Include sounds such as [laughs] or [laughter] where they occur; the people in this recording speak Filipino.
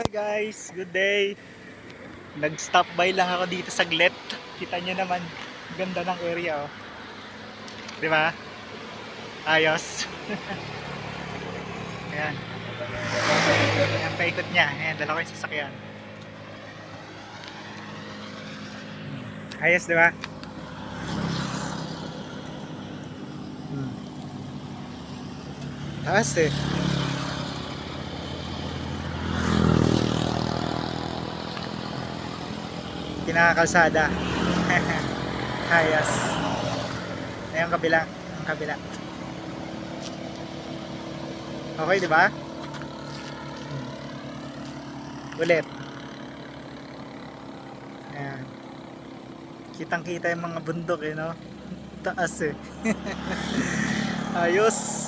Hi guys, good day. Nag-stop by lang ako dito sa Glet. Kita nyo naman, ganda ng area oh. Di ba? Ayos. [laughs] Ayan. Ayan paikot niya. Ayan, dala ko yung sasakyan. Ayos, di ba? Hmm. Taas eh. Kinakakalsada. [laughs] Ayos. Ayan ang kabila. Ang kabila. Okay, di ba? Ulit. Ayan. Kitang kita yung mga bundok eh, no? [laughs] Taas eh. [laughs] Ayos.